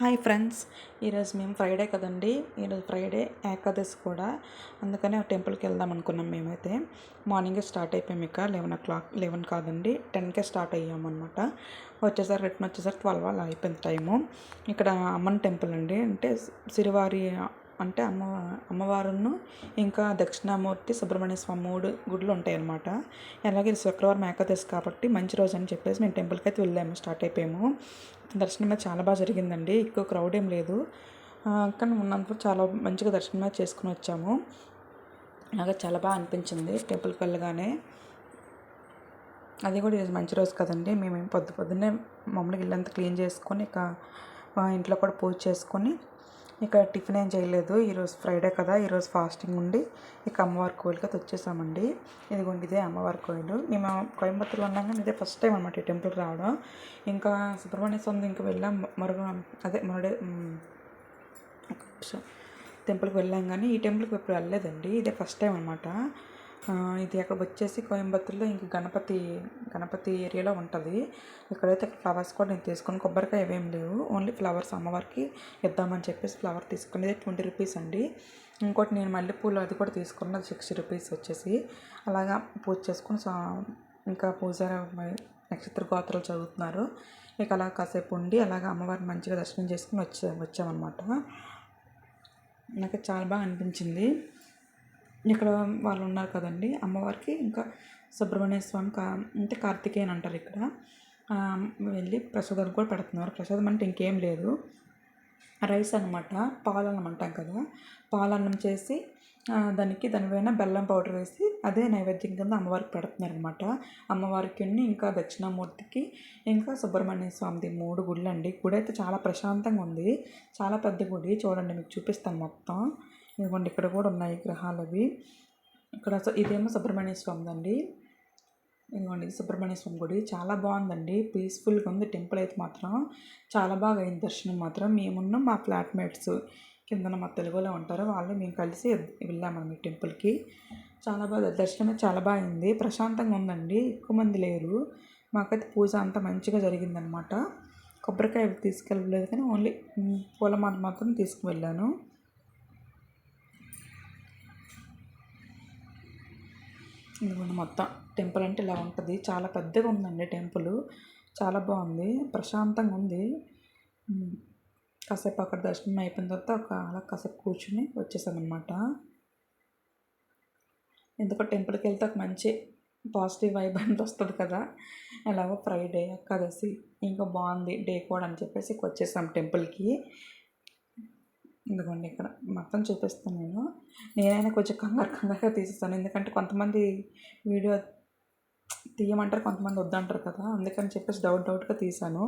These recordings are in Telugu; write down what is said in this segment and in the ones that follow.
Hi friends. ఈరోజు మేము ఫ్రైడే కదండి. ఈరోజు ఫ్రైడే ఏకాదశి కూడా. అందుకని టెంపుల్కి వెళ్దాం అనుకున్నాం మేమైతే. మార్నింగే స్టార్ట్ అయిపోయాం ఇక లెవెన్ ఓ క్లాక్ లెవెన్ కాదండి. టెన్కే స్టార్ట్ అయ్యామన్నమాట వచ్చేసరికి రిటర్న్ వచ్చేసరికి ట్వెల్వ్ అలా అయిపోయింది టైము. ఇక్కడ అమ్మన్ టెంపుల్ అండి. అంటే సిరివారి అంటే అమ్మ అమ్మవారును ఇంకా దక్షిణామూర్తి సుబ్రహ్మణ్య స్వామి మూడు గుడులు ఉంటాయి అన్నమాట అలాగే శుక్రవారం ఏకాదశి కాబట్టి మంచి రోజు అని చెప్పేసి మేము టెంపుల్కి అయితే వెళ్ళాము స్టార్ట్ అయిపోయాము. దర్శనం చాలా బాగా జరిగిందండి ఎక్కువ క్రౌడ్ ఏం లేదు. కానీ ఉన్నందుకు చాలా మంచిగా దర్శనం చేసుకుని వచ్చాము. నాకు చాలా బాగా అనిపించింది టెంపుల్కి వెళ్ళగానే. అది కూడా ఈరోజు మంచి రోజు కదండి మేము పొద్దు పొద్దున్నే మమ్మల్ని ఇల్లంతా క్లీన్ చేసుకొని ఇక ఇంట్లో కూడా పూజ చేసుకొని ఇక టిఫిన్ ఏం చేయలేదు. ఈరోజు ఫ్రైడే కదా ఈరోజు ఫాస్టింగ్ ఉండి ఇక అమ్మవారి కోయిల్కి అయితే వచ్చేసామండి. ఇదిగోండి ఇదే అమ్మవారి కోయిలు. మేము కోయంబత్తూరులో ఉన్నాం కానీ ఇదే ఫస్ట్ టైం అనమాట ఈ టెంపుల్కి రావడం. ఇంకా సుబ్రహ్మణ్య స్వామి ఇంకా వెళ్ళాం. మరుగు అదే మరుడే టెంపుల్కి వెళ్ళాం కానీ ఈ టెంపుల్కి ఎప్పుడు వెళ్ళలేదండి. ఇదే ఫస్ట్ టైం అనమాట ఇది అక్కడ వచ్చేసి కోయంబత్తూర్లో ఇంక గణపతి గణపతి ఏరియాలో ఉంటుంది. ఇక్కడైతే ఫ్లవర్స్ కూడా నేను తీసుకుని కొబ్బరికాయ ఏమేం లేవు. ఓన్లీ ఫ్లవర్స్ అమ్మవారికి ఇద్దామని చెప్పేసి ఫ్లవర్ తీసుకునేది ట్వంటీ రూపీస్ అండి. ఇంకోటి నేను మల్లెపూలు అది కూడా తీసుకున్నది సిక్స్టీ రూపీస్ వచ్చేసి. అలాగా పూజ చేసుకుని ఇంకా పూజ నక్షత్ర గోత్రాలు చదువుతున్నారు. ఇక అలా కాసేపు ఉండి అలాగ అమ్మవారిని మంచిగా దర్శనం చేసుకుని వచ్చే వచ్చామన్నమాట. నాకు చాలా బాగా అనిపించింది. ఇక్కడ వాళ్ళు ఉన్నారు కదండి అమ్మవారికి ఇంకా సుబ్రహ్మణ్య స్వామి కా అంటే కార్తికేయన్ అంటారు ఇక్కడ. వెళ్ళి ప్రసాదాలు కూడా పెడుతున్నారు. ప్రసాదం అంటే ఇంకేం లేదు. రైస్ అనమాట పాలన్నం అంటాం కదా. పాలన్నం చేసి దానికి దానిపైన బెల్లం పౌడర్ వేసి అదే నైవేద్యం కింద అమ్మవారికి పెడుతున్నారనమాట అమ్మవారికి ఇంకా దక్షిణామూర్తికి ఇంకా సుబ్రహ్మణ్య స్వామిది మూడు గుళ్ళు అండి గుడి అయితే చాలా ప్రశాంతంగా ఉంది. చాలా పెద్ద గుడి. చూడండి మీకు చూపిస్తాను మొత్తం. ఇదిగోండి ఇక్కడ కూడా ఉన్నాయి గ్రహాలు అవి. ఇక్కడ ఇదేమో సుబ్రహ్మణ్య స్వామి అండి. ఇదిగోండి సుబ్రహ్మణ్య స్వామి గుడి. చాలా బాగుందండి. పీస్ఫుల్గా ఉంది టెంపుల్ అయితే మాత్రం. చాలా బాగా అయింది దర్శనం మాత్రం. మేమున్నాం మా ఫ్లాట్మేట్స్ కిందన మా తెలుగులో ఉంటారు. వాళ్ళు మేము కలిసి వెళ్ళామండి టెంపుల్కి. చాలా బాగా దర్శనం చాలా బాగా అయింది. ప్రశాంతంగా ఉందండి. ఎక్కువ మంది లేరు. మాకైతే పూజ అంతా మంచిగా జరిగిందనమాట కొబ్బరికాయ తీసుకెళ్ళలేదు కానీ ఓన్లీ పూలమాల మాత్రం తీసుకువెళ్ళాను. ఇదిగోండి మొత్తం. టెంపుల్ అంటే ఇలా ఉంటుంది. చాలా పెద్దగా ఉందండి టెంపుల్. చాలా బాగుంది. ప్రశాంతంగా ఉంది. కాసేపు అక్కడ దర్శనం అయిపోయిన తర్వాత ఒక అలా కాసేపు కూర్చుని వచ్చేసామన్నమాట. ఎందుకో టెంపుల్కి వెళ్తే ఒక మంచి పాజిటివ్ వైబ్ అంత వస్తుంది కదా. ఎలాగో ఫ్రైడే కదసి ఇంకా బాగుంది డే కూడా అని చెప్పేసి వచ్చేసాం టెంపుల్కి ఇదిగోండి ఇక్కడ మొత్తం చూపిస్తాను నేను. నేనైనా కొంచెం కంగారు కంగారుగా తీసేస్తాను. ఎందుకంటే కొంతమంది వీడియో తీయమంటారు కొంతమంది వద్దంటారు కదా. అందుకని చెప్పేసి డౌట్ డౌట్గా తీశాను.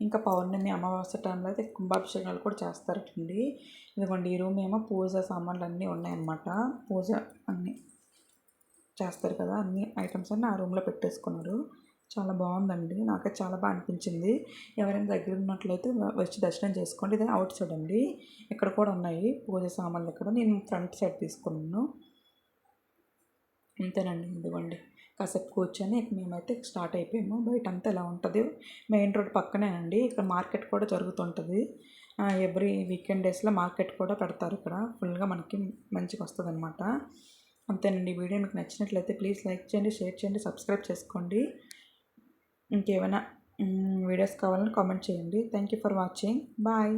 ఇంకా పౌర్ణమి అమావాస్య టైంలో అయితే కుంభాభిషేకాలు కూడా చేస్తారటండి. ఇదిగోండి ఈ రూమ్ ఏమో పూజ సామాన్లు అన్నీ ఉన్నాయన్నమాట. పూజ అన్నీ చేస్తారు కదా అన్ని ఐటమ్స్ అన్నీ ఆ రూమ్లో పెట్టేసుకున్నారు. చాలా బాగుందండి. నాకైతే చాలా బాగా అనిపించింది. ఎవరైనా దగ్గర ఉన్నట్లయితే వచ్చి దర్శనం చేసుకోండి. ఇది అవుట్ సైడ్ అండి. ఇక్కడ కూడా ఉన్నాయి పూజ సామాన్లు ఇక్కడ. నేను ఫ్రంట్ సైడ్ తీసుకున్నాను. అంతేనండి ఇదిగోండి. కాసేపు కూర్చొని మేమైతే స్టార్ట్ అయిపోయాము. బయట అంతా ఎలా ఉంటుంది? మెయిన్ రోడ్ పక్కనేనండి. ఇక్కడ మార్కెట్ కూడా జరుగుతుంటుంది. ఎవ్రీ వీకెండ్ డేస్లో మార్కెట్ కూడా పెడతారు ఇక్కడ. ఫుల్గా మనకి మంచిగా వస్తుంది అనమాట అంతేనండి వీడియో మీకు నచ్చినట్లయితే ప్లీజ్ లైక్ చేయండి షేర్ చేయండి సబ్స్క్రైబ్ చేసుకోండి. ఇంకేమైనా వీడియోస్ కావాలని కామెంట్ చేయండి. Thank you for watching bye